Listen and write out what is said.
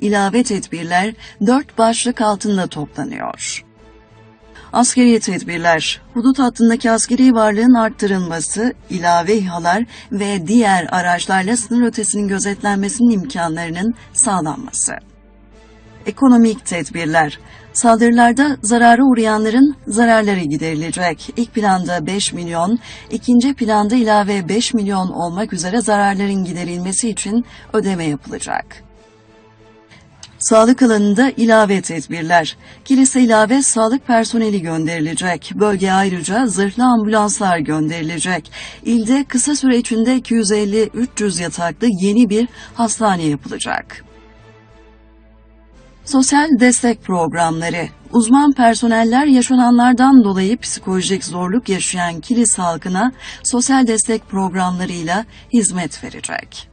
ilave tedbirler dört başlık altında toplanıyor. Askeri tedbirler, hudut hattındaki askeri varlığın arttırılması, ilave İHA'lar ve diğer araçlarla sınır ötesinin gözetlenmesinin imkanlarının sağlanması. Ekonomik tedbirler, saldırılarda zarara uğrayanların zararları giderilecek. İlk planda 5 milyon, ikinci planda ilave 5 milyon olmak üzere zararların giderilmesi için ödeme yapılacak. Sağlık alanında ilave tedbirler. Kilise ilave sağlık personeli gönderilecek. Bölgeye ayrıca zırhlı ambulanslar gönderilecek. İlde kısa süre içinde 250-300 yataklı yeni bir hastane yapılacak. Sosyal destek programları. Uzman personeller yaşananlardan dolayı psikolojik zorluk yaşayan kilis halkına sosyal destek programlarıyla hizmet verecek.